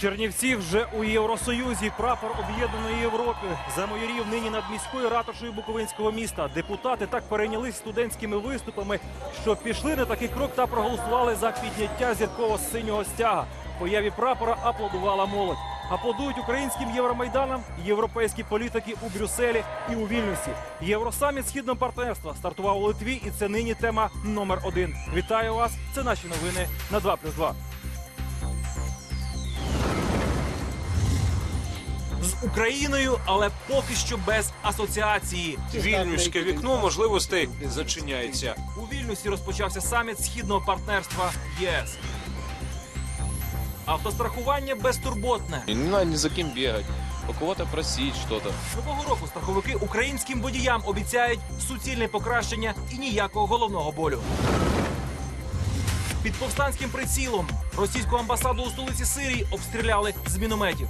Чернівці вже у Євросоюзі. Прапор об'єднаної Європи замайорів нині над міською ратушею Буковинського міста. Депутати так перейнялись студентськими виступами, що пішли на такий крок та проголосували за підняття зірково синього стяга. Появі прапора аплодувала молодь. Аплодують українським євромайданам європейські політики у Брюсселі і у Вільнюсі. Євросаміт східного партнерства стартував у Литві, і це нині тема номер один. Вітаю вас! Це наші новини на 2+,2. Україною, але поки що без асоціації. Вільнюське вікно можливостей зачиняється. У Вільнюсі розпочався саміт східного партнерства ЄС. Автострахування безтурботне. И не надо ни за кем бегать, у кого-то просить что-то. Нового року страховики українським водіям обіцяють суцільне покращення і ніякого головного болю. Під повстанським прицілом російську амбасаду у столиці Сирії обстріляли з мінометів.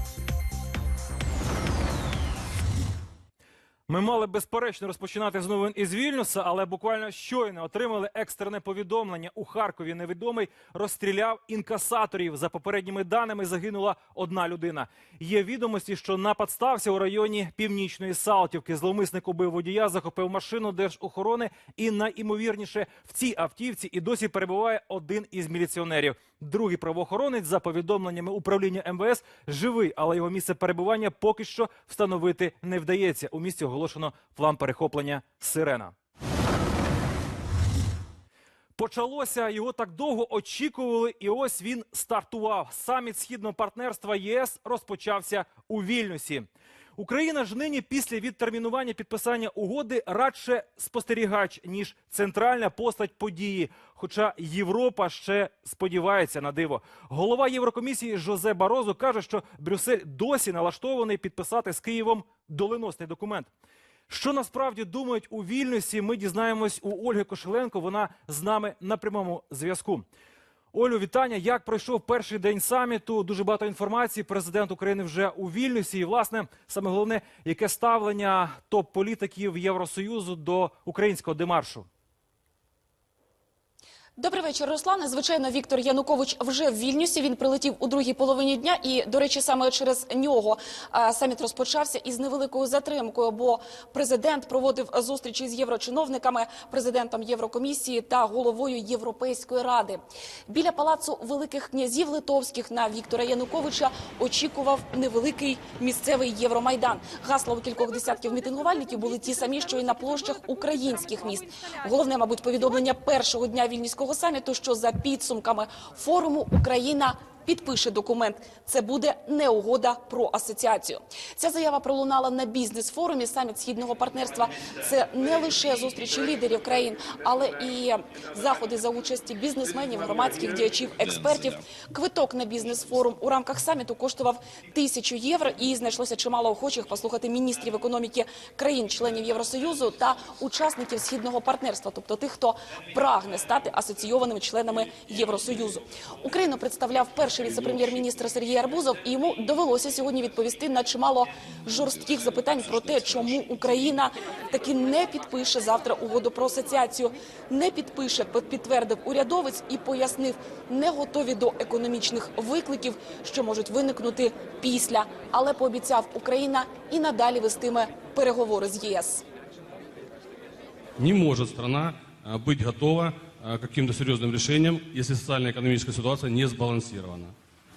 Ми мали безперечно розпочинати з новин із Вільнюса, але буквально щойно отримали екстрене повідомлення. У Харкові невідомий розстріляв інкасаторів. За попередніми даними загинула одна людина. Є відомості, що напад стався у районі північної Салтівки. Зловмисник убив водія, захопив машину держохорони, і найімовірніше в цій автівці і досі перебуває один із міліціонерів. Другий правоохоронець, за повідомленнями управління МВС, живий, але його місце перебування поки що встановити не вдається. У місті оголошено план перехоплення сирена. Почалося його так довго очікували, і ось він стартував. Саміт східного партнерства ЄС розпочався у Вільнюсі. Україна ж нині після відтермінування підписання угоди радше спостерігач ніж центральна постать події. Хоча Європа ще сподівається на диво. Голова Єврокомісії Жозе Барозо каже, що Брюссель досі налаштований підписати з Києвом доленосний документ. Що насправді думають у Вільнюсі? Ми дізнаємось у Ольги Кошеленко. Вона з нами на прямому зв'язку. Олю, вітання. Як пройшов перший день саміту? Дуже багато інформації. Президент України вже у Вільнюсі. І, власне, саме головне, яке ставлення топ-політиків Євросоюзу до українського демаршу? Добрий вечір, Руслане. Звичайно, Віктор Янукович вже в Вільнюсі. Він прилетів у другій половині дня, і до речі, саме через нього саміт розпочався із невеликою затримкою. Бо президент проводив зустрічі з єврочиновниками, президентом Єврокомісії та головою Європейської ради. Біля палацу великих князів литовських на Віктора Януковича очікував невеликий місцевий Євромайдан. Гасла у кількох десятків мітингувальників були ті самі, що й на площах українських міст. Головне, мабуть, повідомлення першого дня вільнюського саміту, що за підсумками форуму Україна. Підпише документ. Це буде не угода про асоціацію. Ця заява пролунала на бізнес-форумі саміт східного партнерства. Це не лише зустрічі лідерів країн, але і заходи за участі бізнесменів, громадських діячів, експертів. Квиток на бізнес-форум у рамках саміту коштував тисячу євро, і знайшлося чимало охочих послухати міністрів економіки країн-членів Євросоюзу та учасників східного партнерства, тобто тих, хто прагне стати асоційованими членами Євросоюзу. Україну представляв перший віце-прем'єр-міністр Сергій Арбузов, і йому довелося сьогодні відповісти на чимало жорстких запитань про те, чому Україна таки не підпише завтра угоду про асоціацію, не підпише, підтвердив урядовець і пояснив, не готові до економічних викликів, що можуть виникнути після, але пообіцяв, Україна і надалі вестиме переговори з ЄС. Не может страна быть готова каким-то серьезным решениям, если социально-экономическая ситуация не сбалансирована.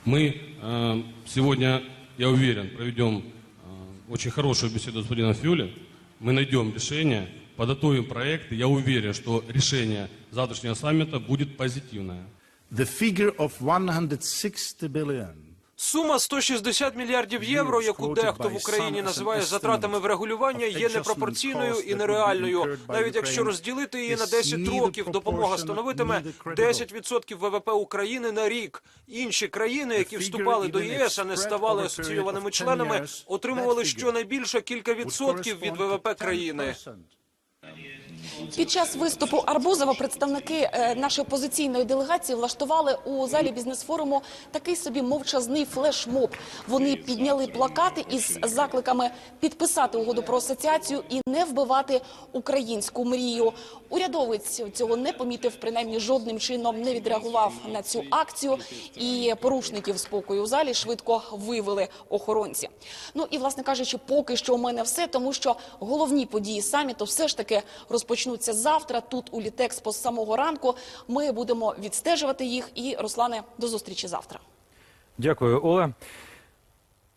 Мы а, сегодня, я уверен, проведем а, очень хорошую беседу с господином Фюле. Мы найдем решение, подготовим проект. и Я уверен, что решение завтрашнего саммита будет позитивное. The figure of 160 billion Сума 160 мільярдів євро, яку дехто в Україні називає затратами врегулювання, є непропорційною і нереальною. Навіть якщо розділити її на 10 років, допомога становитиме 10% ВВП України на рік. Інші країни, які вступали до ЄС, а не ставали асоційованими членами, отримували щонайбільше кілька відсотків від ВВП країни. Під час виступу Арбузова представники е, нашої опозиційної делегації влаштували у залі бізнес-форуму такий собі мовчазний флешмоб. Вони підняли плакати із закликами підписати угоду про асоціацію і не вбивати українську мрію. Урядовець цього не помітив, принаймні жодним чином не відреагував на цю акцію. І порушників спокою у залі швидко вивели охоронці. Ну і власне кажучи, поки що у мене все, тому що головні події саміту все ж таки розпочнуться завтра. Тут у Літекспо з самого ранку. Ми будемо відстежувати їх. І Руслане, до зустрічі завтра. Дякую, Оле.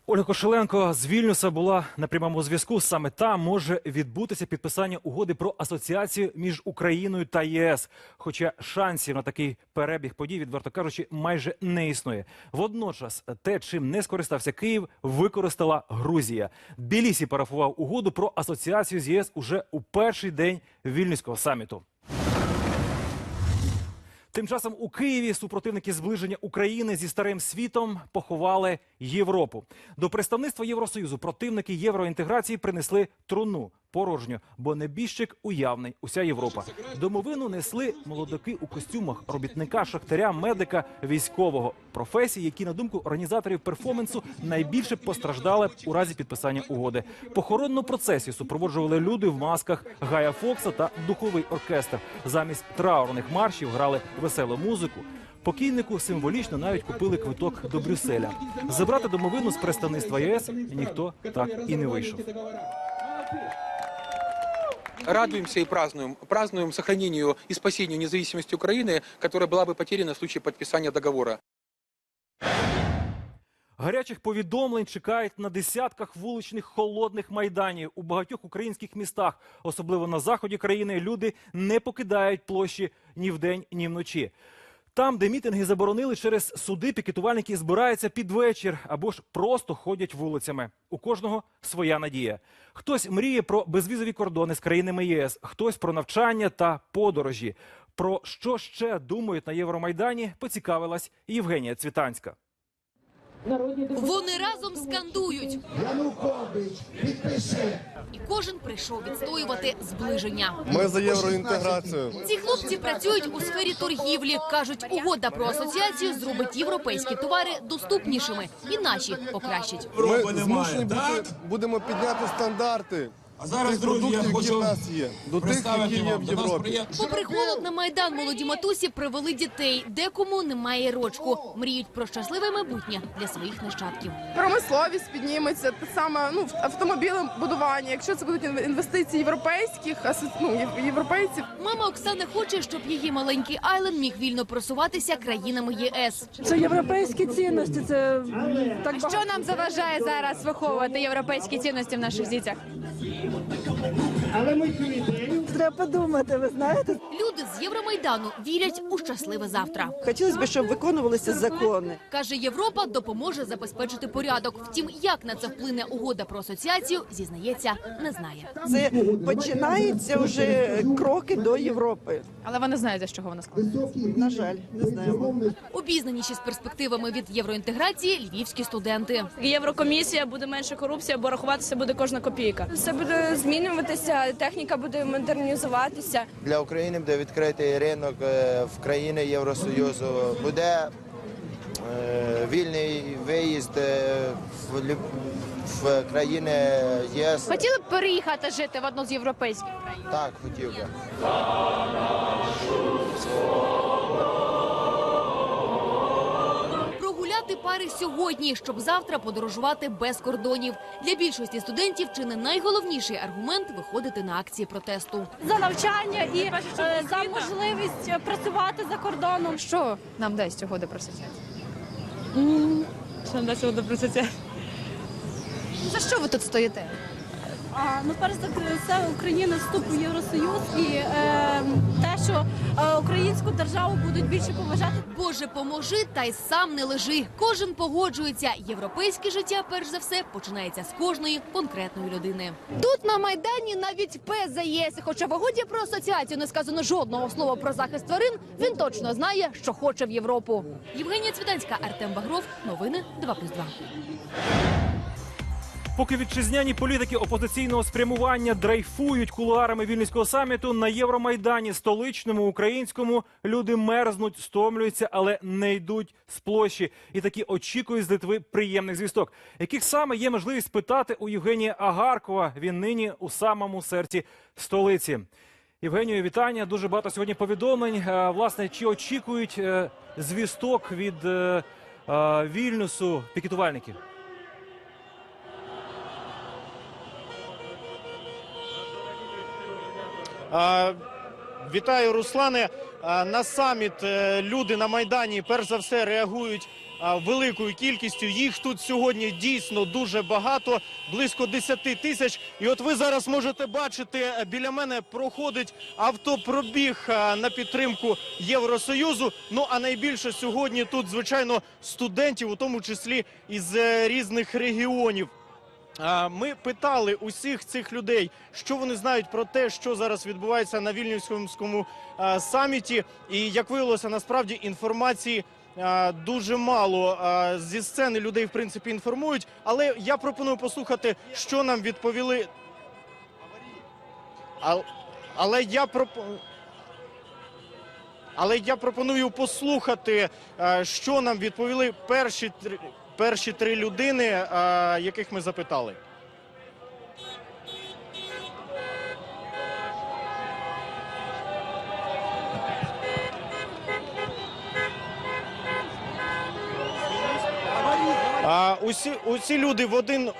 Ольга Кошеленко з Вільнюса була на прямому зв'язку. Саме там може відбутися підписання угоди про асоціацію між Україною та ЄС. Хоча шансів на такий перебіг подій, відверто кажучи, майже не існує. Водночас, те, чим не скористався Київ, використала Грузія. Білісі парафував угоду про асоціацію з ЄС уже у перший день вільнюського саміту. Тим часом у Києві супротивники зближення України зі старим світом поховали Європу. До представництва Євросоюзу противники євроінтеграції принесли труну порожню, бо небіжчик уявний. Уся Європа. Домовину несли молодики у костюмах робітника, шахтаря, медика, військового професії, які на думку організаторів перформансу найбільше постраждали у разі підписання угоди. Похоронну процесію супроводжували люди в масках Гая Фокса та духовий оркестр. Замість траурних маршів грали веселу музику. Покійнику символічно навіть купили квиток до Брюсселя. Забрати домовину з представництва ЄС ніхто так і не вийшов радуемся и празднуем. Празднуем сохранению и спасению независимости Украины, которая была бы потеряна в случае подписания договора. Гарячих повідомлень чекають на десятках вуличних холодних майданів у багатьох українських містах, особливо на заході країни. Люди не покидають площі ні вдень, ні вночі. Там, де мітинги заборонили через суди, пікетувальники збираються під вечір або ж просто ходять вулицями. У кожного своя надія. Хтось мріє про безвізові кордони з країнами ЄС, хтось про навчання та подорожі. Про що ще думають на Євромайдані, поцікавилась Євгенія Цвітанська. Вони разом скандують. І кожен прийшов відстоювати зближення. Ми за євроінтеграцію. Ці хлопці працюють у сфері торгівлі. кажуть, угода про асоціацію зробить європейські товари доступнішими і наші покращить. Ми змушені бути, будемо підняти стандарти А зараз, тих друзі, я хочу нас є, до тих, які є в Європі. Попри холод на майдан, молоді матусі привели дітей. Декому немає рочку. Мріють про щасливе майбутнє для своїх нащадків. промисловість підніметься, те саме ну автомобілебудування. Якщо це будуть інвестиції європейських асо- ну, європейців. Мама Оксана хоче, щоб її маленький Айлен міг вільно просуватися країнами єС. Це європейські цінності. Це так багато. Що нам заважає зараз виховувати європейські цінності в наших дітях? Alam mo yung Twitter? Треба подумати. Ви знаєте, Люди з Євромайдану вірять у щасливе завтра. хотілося б, щоб виконувалися закони. Каже, Європа допоможе забезпечити порядок. Втім, як на це вплине угода про асоціацію, зізнається, не знає. Це починаються вже кроки до Європи. Але ви не знаєте, з чого вона складається. На жаль, не знаємо. Обізнаніші з перспективами від євроінтеграції львівські студенти. Єврокомісія буде менше корупція, бо рахуватися буде кожна копійка. Все буде змінюватися, техніка буде модернізуватися. Для України буде відкритий ринок е, в країни Євросоюзу. Буде е, вільний виїзд е, в, в країни ЄС. Хотіли б переїхати жити в одну з європейських країн? Так, хотів би. Прогуляти пари сьогодні, щоб завтра подорожувати без кордонів. Для більшості студентів чи не найголовніший аргумент виходити на акції протесту. За навчання і е, за можливість працювати за кордоном. Що нам дасть угода про асоціацію? Що нам дасть угода про асоціацію? За що ви тут стоїте? А, ну перш за все Україна вступ у Євросоюз і е, те, що е, українську державу будуть більше поважати. Боже, поможи та й сам не лежи. Кожен погоджується. Європейське життя, перш за все, починається з кожної конкретної людини. Тут на майдані навіть пес. Хоча в угоді про асоціацію не сказано жодного слова про захист тварин. Він точно знає, що хоче в Європу. Євгенія Цвітанська, Артем Багров. Новини 2+,2. Поки вітчизняні політики опозиційного спрямування дрейфують кулуарами вільнюського саміту на Євромайдані, столичному, українському, люди мерзнуть, стомлюються, але не йдуть з площі. І такі очікують з Литви приємних звісток, яких саме є можливість питати у Євгенія Агаркова. Він нині у самому серці столиці. Євгенію, вітання. Дуже багато сьогодні повідомлень. Е, Власне, чи очікують е, звісток від е, Вільнюсу пікетувальників? Вітаю, Руслане. На саміт е, люди на майдані перш за все реагують великою кількістю. Їх тут сьогодні дійсно дуже багато, близько 10 тисяч. І от ви зараз можете бачити, е, біля мене проходить автопробіг на підтримку Євросоюзу. Ну а найбільше сьогодні тут, звичайно, студентів, у тому числі із е, різних регіонів. Ми питали усіх цих людей, що вони знають про те, що зараз відбувається на Вільнюському саміті. І як виявилося, насправді інформації дуже мало. Зі сцени людей в принципі інформують. Але я пропоную послухати, що нам відповіли. Але я пропоную. Але я пропоную послухати, що нам відповіли перші три, перші три людини, е, яких ми запитали. А, усі, усі люди в один.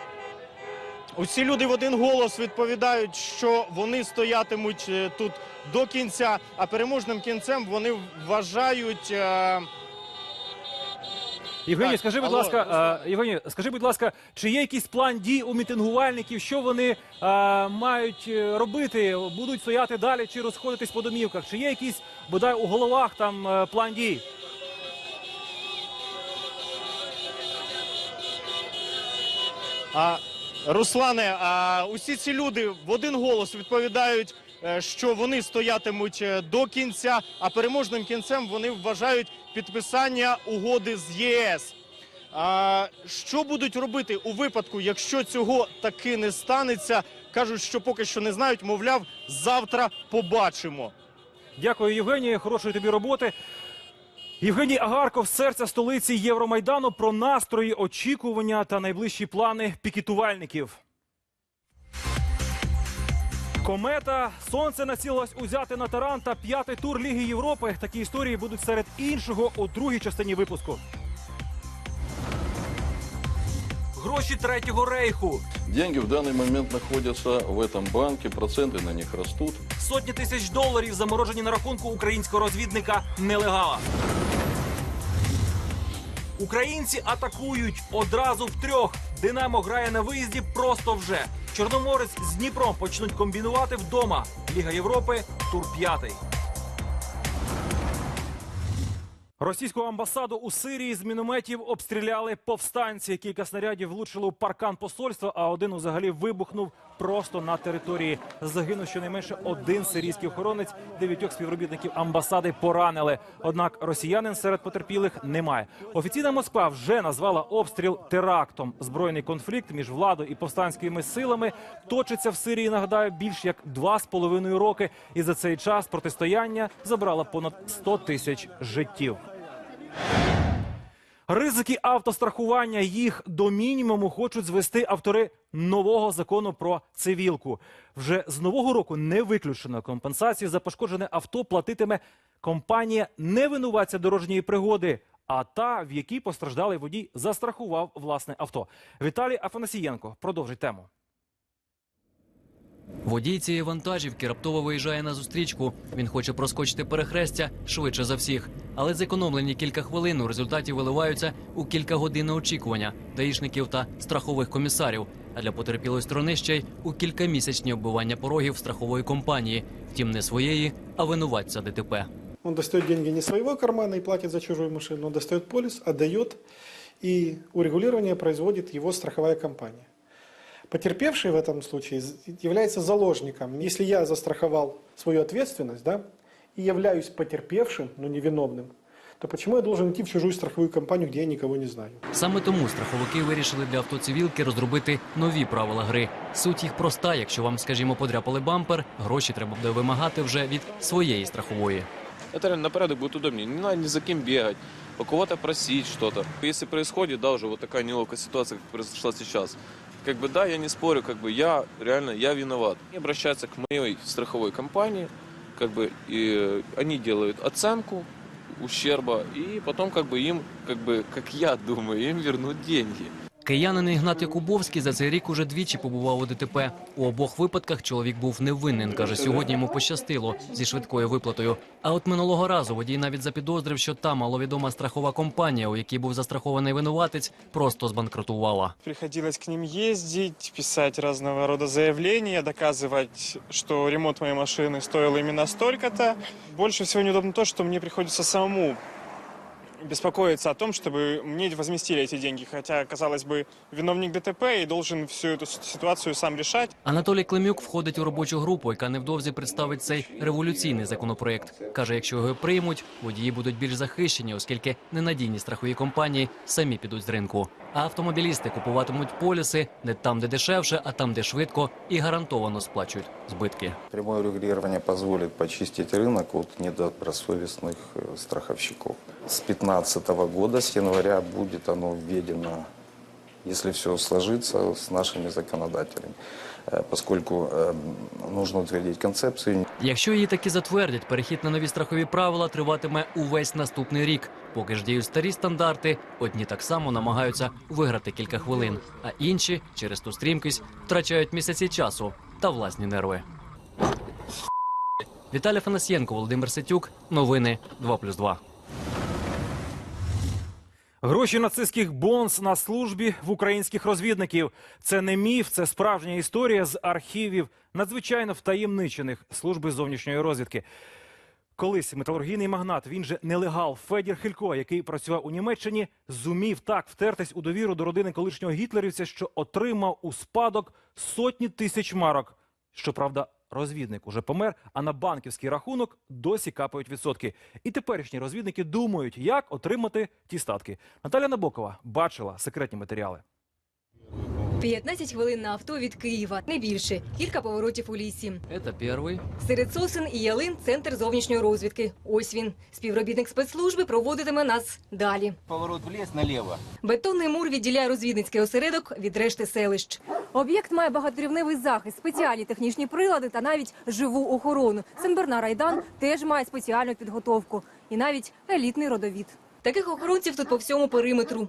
Усі люди в один голос відповідають, що вони стоятимуть е, тут до кінця, а переможним кінцем вони вважають. Євгеній, скажи, будь алло, ласка, Євгеній, скажи, будь ласка, чи є якийсь план дій у мітингувальників, що вони мають е, робити? Будуть стояти далі чи розходитись по домівках? Чи є якийсь бодай у головах там е, план дій? А, Руслане, а усі ці люди в один голос відповідають, що вони стоятимуть е, до кінця, а переможним кінцем вони вважають підписання угоди з ЄС. Що будуть робити у випадку, якщо цього таки не станеться? Кажуть, що поки що не знають, мовляв, завтра побачимо. Дякую, Євгенію. Хорошої тобі роботи. Євгеній Агарков серця столиці Євромайдану про настрої, очікування та найближчі плани пікетувальників. Комета сонце націлилось узяти на таран та п'ятий тур Ліги Європи. Такі історії будуть серед іншого у другій частині випуску. Гроші третього рейху. Деньги в данный момент находятся в этом банке, проценты на них растут. Сотні тисяч доларів заморожені на рахунку українського розвідника нелегала. Українці атакують одразу втрьох. Динамо грає на виїзді просто вже. Чорноморець з Дніпром почнуть комбінувати вдома. Ліга Європи, тур п'ятий. Російську амбасаду у Сирії з мінометів обстріляли повстанці. Кілька снарядів влучили у паркан посольства, а один взагалі вибухнув просто на території. Загинув щонайменше один сирійський охоронець. Дев'ятьох співробітників амбасади поранили. Однак росіянин серед потерпілих немає. Офіційна Москва вже назвала обстріл терактом. Збройний конфлікт між владою і повстанськими силами точиться в Сирії. Нагадаю, більш як два з половиною роки. І за цей час протистояння забрало понад 100 тисяч життів. Ризики автострахування їх до мінімуму хочуть звести автори нового закону про цивілку. Вже з нового року не виключено компенсацію за пошкоджене авто платитиме компанія не винуватця дорожньої пригоди, а та, в якій постраждалий водій застрахував власне авто. Віталій Афанасієнко продовжить тему. Водій цієї вантажівки раптово виїжджає на зустрічку. Він хоче проскочити перехрестя швидше за всіх. Але зекономлені кілька хвилин у результаті виливаються у кілька годин очікування даїшників та страхових комісарів. А для потерпілої сторони ще й у кількамісячні оббивання порогів страхової компанії. Втім, не своєї, а винуватця ДТП. Он достает деньги не своего кармана и платит за чужую машину, он достает полис, отдает, и урегулирование производит его страховая компания. Потерпевший в этом случае является заложником. Если я застраховал свою ответственность, да, и являюсь потерпевшим, но невиновным, то то почему я должен идти в чужую страховую компанию, где я никого не знаю? Саме тому страховики вирішили для автоцивілки розробити нові правила гри. Суть їх проста. Якщо вам, скажімо, подряпали бампер, гроші треба буде вимагати вже від своєї страхової. Это реально на порядок будет удобнее. Не надо ни за кем бегать, у кого-то просить что-то. Если происходит, да, уже вот такая неловкая ситуация, как произошла сейчас, как бы да, я не спорю, как бы я реально, я виноват. Они обращаются к моей страховой компании, как бы, и э, они делают оценку ущерба, и потом как бы им, как бы, как я думаю, им вернут деньги. Киянин Ігнат Якубовський за цей рік уже двічі побував у ДТП. У обох випадках чоловік був невинен. каже, сьогодні йому пощастило зі швидкою виплатою. А от минулого разу водій навіть запідозрив, що та маловідома страхова компанія, у якій був застрахований винуватець, просто збанкрутувала. Приходилось к ним ездить, писать разного рода заявления, доказывать, что ремонт моей машины стоил именно столько-то. Больше всего неудобно то, что мне приходится самому беспокоиться о том, чтобы мне возместили эти деньги. Хотя, казалось бы, виновник ДТП и должен всю эту с- ситуацию сам решать. Анатолій Климюк входить у робочу групу, яка невдовзі представить цей революційний законопроект. Каже, якщо його приймуть, водії будуть більш захищені, оскільки ненадійні страхові компанії самі підуть з ринку. А автомобілісти купуватимуть поліси не там, де дешевше, а там, де швидко і гарантовано сплачують збитки. Прямое регулирование позволит почистить рынок от недобросовестных э, страховщиков. С 2015 года, с января, будет оно введено, если все сложится, с нашими законодателями. Э, Поскольку э, нужно утвердить концепцию, Якщо її таки затвердять, перехід на нові страхові правила триватиме увесь наступний рік. Поки ж діють старі стандарти, одні так само намагаються виграти кілька хвилин, а інші через ту стрімкість втрачають місяці часу та власні нерви. Віталій Фанасьєнко, Володимир Сетюк. Новини 2+,2. Гроші нацистських бонз на службі в українських розвідників. Це не міф, це справжня історія з архівів надзвичайно втаємничених служби зовнішньої розвідки. Колись металургійний магнат, він же нелегал Федір Хилько, який працював у Німеччині, зумів так втертись у довіру до родини колишнього гітлерівця, що отримав у спадок сотні тисяч марок. Щоправда, розвідник уже помер, а на банківський рахунок досі капають відсотки. І теперішні розвідники думають, як отримати ті статки. Наталя Набокова бачила секретні матеріали. 15 хвилин на авто від Києва, не більше. Кілька поворотів у лісі. Це перший. Серед сосен і ялин центр зовнішньої розвідки. Ось він. Співробітник спецслужби проводитиме нас далі. Поворот в лес налево. Бетонний мур відділяє розвідницький осередок від решти селищ. Об'єкт має багаторівневий захист, спеціальні технічні прилади та навіть живу охорону. Сенберна Райдан теж має спеціальну підготовку і навіть елітний родовід. Таких охоронців тут по всьому периметру.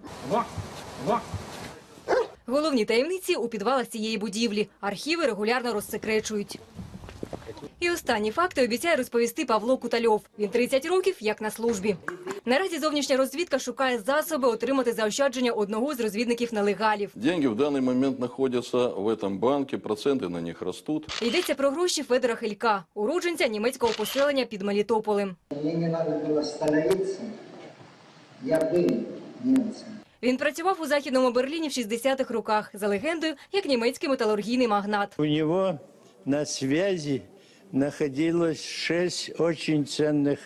Головні таємниці у підвалах цієї будівлі. Архіви регулярно розсекречують. І останні факти обіцяє розповісти Павло Кутальов. Він 30 років як на службі. Наразі зовнішня розвідка шукає засоби отримати заощадження одного з розвідників нелегалів. Деньги в данный момент находятся в этом банке, проценты на них растут. Йдеться про гроші Федора Хилька, уродженця німецького поселення під Мелітополем. Мне не надо было становиться. Я был немцем. Він працював у західному Берліні в 60-х роках за легендою як німецький металургійний магнат. У него на связи находилось шесть очень ценных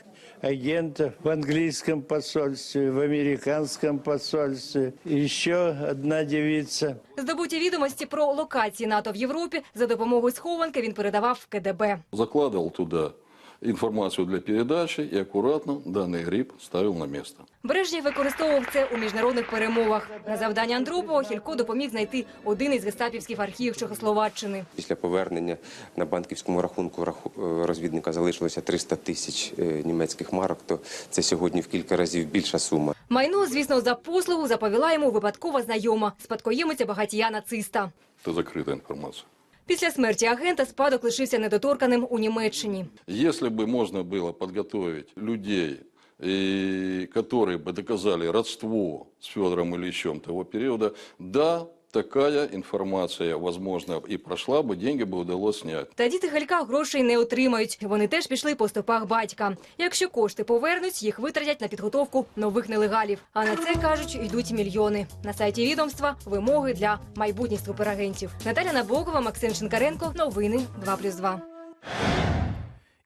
агентов в английском посольстве, в американском посольстве, еще одна девица. Здобуті відомості про локації НАТО в Європі за допомогою схованки він передавав в КДБ. Закладывал туда информацию для передачи и аккуратно данный гриб ставил на место. Брежнєв використовував це у міжнародних перемовах. На завдання Андропова Хілько допоміг знайти один із гестапівських архівів Чехословаччини. Після повернення на банківському рахунку раху- е, розвідника залишилося 300 тисяч е, німецьких марок, то це сьогодні в кілька разів більша сума. Майно, звісно, за послугу заповіла йому випадкова знайома, спадкоємиця багатія нациста. Это закрытая информация. Після смерті агента спадок лишився недоторканим у Німеччині. Если бы можно было подготовить людей, и которые бы доказали родство с Федором Ильичем того периода, да, такая информация, возможно, и прошла бы, деньги бы удалось снять. Та діти Галька грошей не отримають. Вони теж пішли по стопах батька. Якщо кошти повернуть, їх витратять на підготовку нових нелегалів. А на це кажуть, йдуть мільйони. На сайті відомства вимоги для майбутніх суперагентів. Наталя Набокова, Максим Шинкаренко. Новини 2+,2.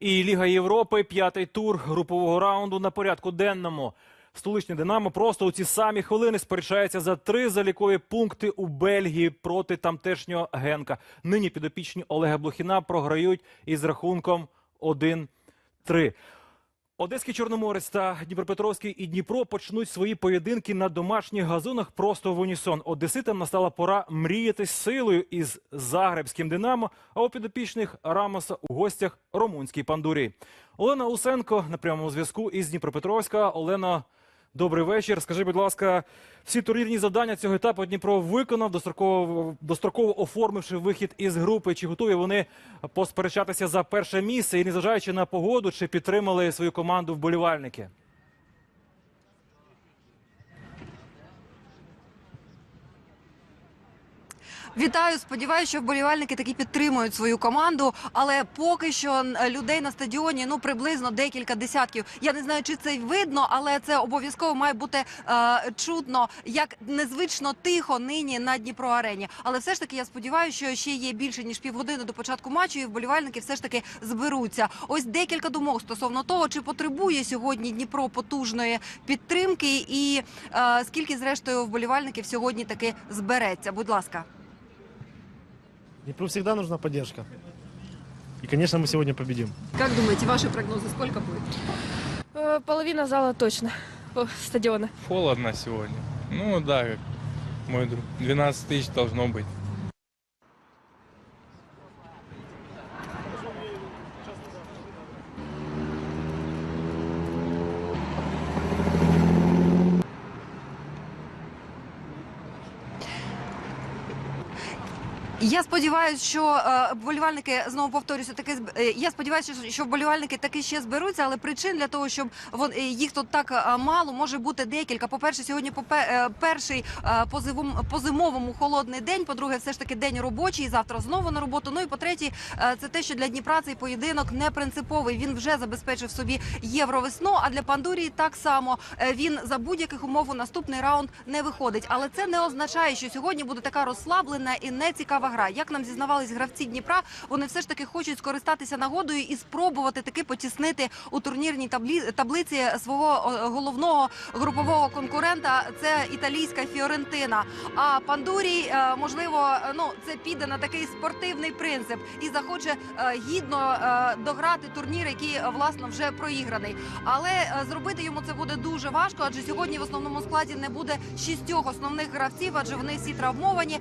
І Ліга Європи, п'ятий тур групового раунду на порядку денному. Столичне Динамо просто у ці самі хвилини сперечається за три залікові пункти у Бельгії проти тамтешнього Генка. Нині підопічні Олега Блохіна програють із рахунком 1-3. Одеський Чорноморець та Дніпропетровський і Дніпро почнуть свої поєдинки на домашніх газонах просто в унісон. Одеситам настала пора мріяти силою із загребським Динамо, а у підопічних Рамоса у гостях румунській пандурі. Олена Усенко на прямому зв'язку із Дніпропетровська. Олена, добрий вечір. Скажи, будь ласка, всі турнірні завдання цього етапу Дніпро виконав, достроково, достроково оформивши вихід із групи. Чи готові вони посперечатися за перше місце і незважаючи на погоду, чи підтримали свою команду вболівальники? Вітаю, сподіваюся, що вболівальники таки підтримують свою команду, але поки що людей на стадіоні ну приблизно декілька десятків. Я не знаю, чи це видно, але це обов'язково має бути е, чутно, як незвично тихо нині на Дніпро арені. Але все ж таки я сподіваюся, що ще є більше ніж півгодини до початку матчу, і вболівальники все ж таки зберуться. Ось декілька думок стосовно того, чи потребує сьогодні Дніпро потужної підтримки, і е, скільки зрештою вболівальників сьогодні таки збереться. Будь ласка. Днепру всегда нужна поддержка. И, конечно, мы сегодня победим. Как думаете, ваши прогнозы сколько будет? Е, Половина зала точно. О, Стадіона. Холодно сегодня. Ну да, как мой друг. 12 тысяч должно быть. Я сподіваюся, що е, вболівальники знову повторюся, таки е, я сподіваюся, що- вболівальники таки ще зберуться, але причин для того, щоб вон е, їх тут так мало, може бути декілька. По перше, сьогодні перший по зимовому, холодний день. По-друге, все ж таки день робочий. Завтра знову на роботу. Ну і по третє, це те, що для Дніпра цей поєдинок не принциповий. Він вже забезпечив собі євровесну. А для Пандурії так само він за будь-яких умов у наступний раунд не виходить. Але це не означає, що сьогодні буде така розслаблена і нецікава гра. Як нам зізнавались гравці Дніпра, вони все ж таки хочуть скористатися нагодою і спробувати таки потіснити у турнірній таблі... таблиці свого головного групового конкурента. Це італійська Фіорентина. А Пандурій, е, можливо, е, ну це піде на такий спортивний принцип і захоче е, гідно е, дограти турнір, який е, власно вже проіграний. Але е, зробити йому це буде дуже важко, адже сьогодні в основному складі не буде шістьох основних гравців, адже вони всі травмовані.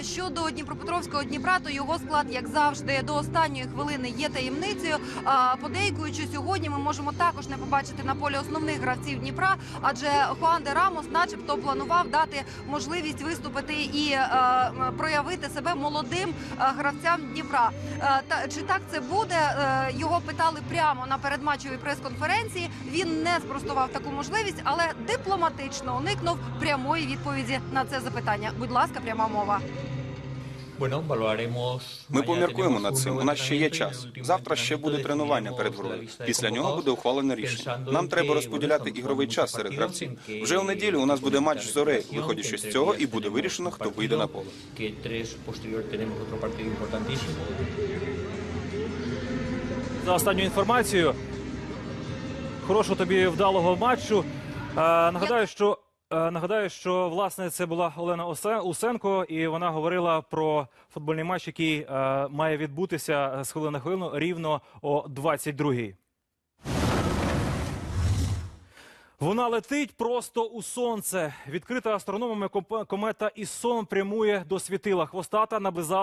Щодо Дніпропетровського Дніпра, то його склад, як завжди, до останньої хвилини є таємницею. А, Подейкують, сьогодні ми можемо також не побачити на полі основних гравців Дніпра, адже Хуан де Рамос, начебто, планував дати можливість виступити і е, проявити себе молодим е, гравцям Дніпра. Е, та чи так це буде? Його питали прямо на передматчевій прес-конференції. Він не спростував таку можливість, але дипломатично уникнув прямої відповіді на це запитання. Будь ласка, пряма мова. Ми поміркуємо над цим. У нас ще є час. Завтра ще буде тренування перед грою. Після нього буде ухвалене рішення. Нам треба розподіляти ігровий час серед гравців. Вже у неділю у нас буде матч з Зорею. Виходячи з цього, і буде вирішено, хто вийде на поле. За останню інформацію. Хорошого тобі вдалого матчу. Е, нагадаю, що. Е, Нагадаю, що власне це була Олена Усенко, і вона говорила про футбольний матч, який е, має відбутися з хвилини на хвилину рівно о 22-й. Вона летить просто у сонце. Відкрита астрономами комета Ісон прямує до світила. Хвостата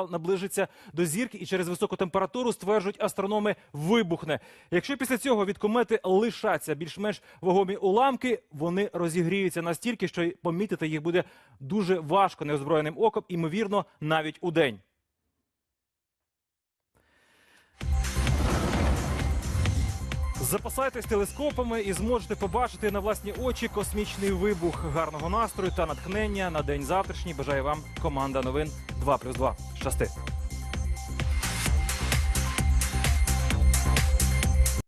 наближиться до зірки і через високу температуру стверджують астрономи вибухне. Якщо після цього від комети лишаться більш-менш вагомі уламки, вони розігріються настільки, що помітити їх буде дуже важко неозброєним оком, імовірно, навіть у день. Запасайтесь телескопами і зможете побачити на власні очі космічний вибух гарного настрою та натхнення на день завтрашній. Бажає вам команда новин 2+,2. Щасти!